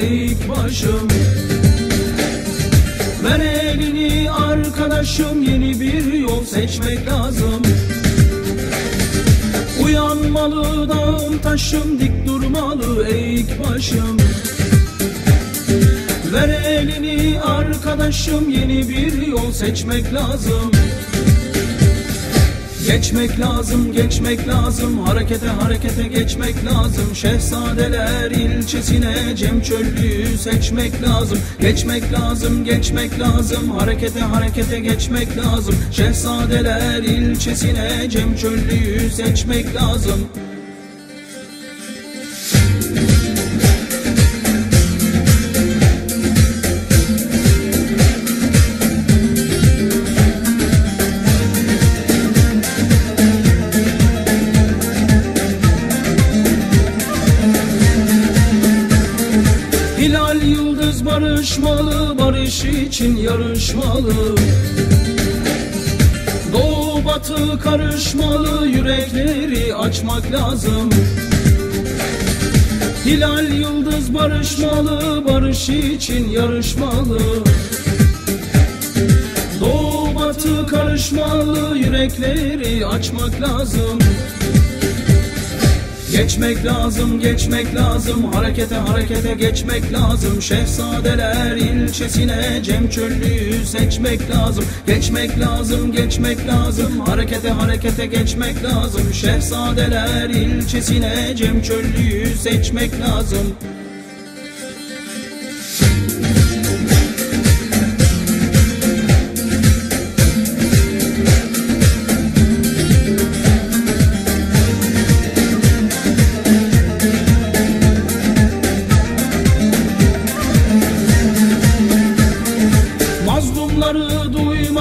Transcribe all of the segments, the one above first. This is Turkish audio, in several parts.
eğik başım. Ver elini arkadaşım yeni bir yol seçmek lazım. Uyanmalı dağım taşım dik durmalı eğik başım. Ver elini arkadaşım yeni bir yol seçmek lazım Geçmek lazım, geçmek lazım, harekete harekete geçmek lazım. Şehzadeler ilçesine Cem Çöllü'yü seçmek lazım. Geçmek lazım, geçmek lazım, harekete harekete geçmek lazım. Şehzadeler ilçesine Cem Çöllü'yü seçmek lazım. Barışmalı, barış için yarışmalı. Doğu batı karışmalı, yürekleri açmak lazım. Hilal yıldız barışmalı, barış için yarışmalı. Doğu batı karışmalı, yürekleri açmak lazım. Geçmek lazım, geçmek lazım, harekete harekete geçmek lazım. Şehzadeler ilçesine Cem Çöllü'yü seçmek lazım. Geçmek lazım, geçmek lazım, harekete harekete geçmek lazım. Şehzadeler ilçesine Cem Çöllü'yü seçmek lazım.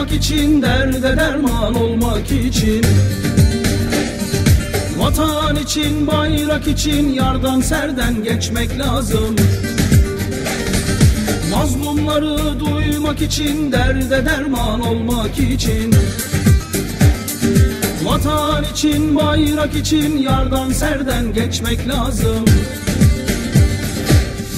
Duymak için, derde derman olmak için. Vatan için, bayrak için, yardan serden geçmek lazım. Mazlumları duymak için, derde derman olmak için. Vatan için, bayrak için, yardan serden geçmek lazım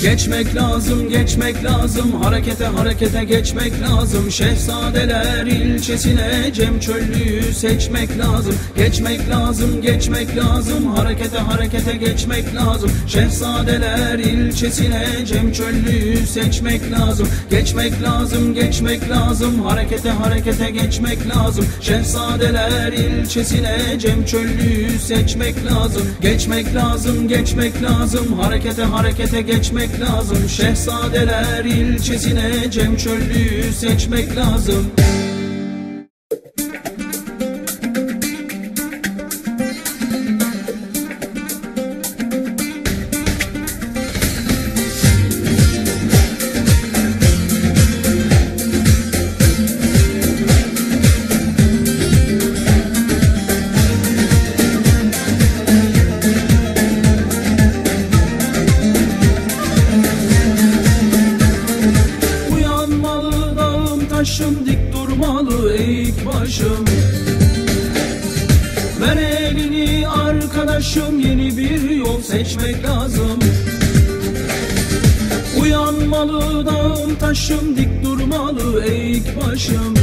Geçmek lazım, geçmek lazım, harekete harekete geçmek lazım. Şehzadeler ilçesine Cem Çöllü'yü seçmek lazım. Geçmek lazım, geçmek lazım, harekete harekete geçmek lazım. Şehzadeler ilçesine Cem Çöllü'yü seçmek lazım. Geçmek lazım, geçmek lazım, harekete harekete geçmek lazım. Şehzadeler ilçesine Cem Çöllü'yü seçmek lazım. Geçmek lazım, geçmek lazım, harekete harekete geçmek lazım. Şehzadeler ilçesine Cem Çöllü'yü seçmek lazım. Başım Ver elini arkadaşım yeni bir yol seçmek lazım. Uyanmalı dağım taşım dik durmalı eğik başım.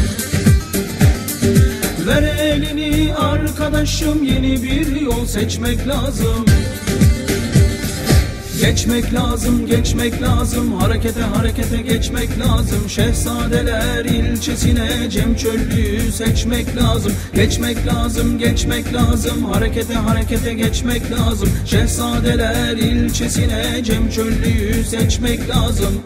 Ver elini arkadaşım yeni bir yol seçmek lazım Geçmek lazım, geçmek lazım, harekete harekete geçmek lazım. Şehzadeler ilçesine Cem Çöllü'yü seçmek lazım. Geçmek lazım, geçmek lazım, harekete harekete geçmek lazım. Şehzadeler ilçesine Cem Çöllü'yü seçmek lazım.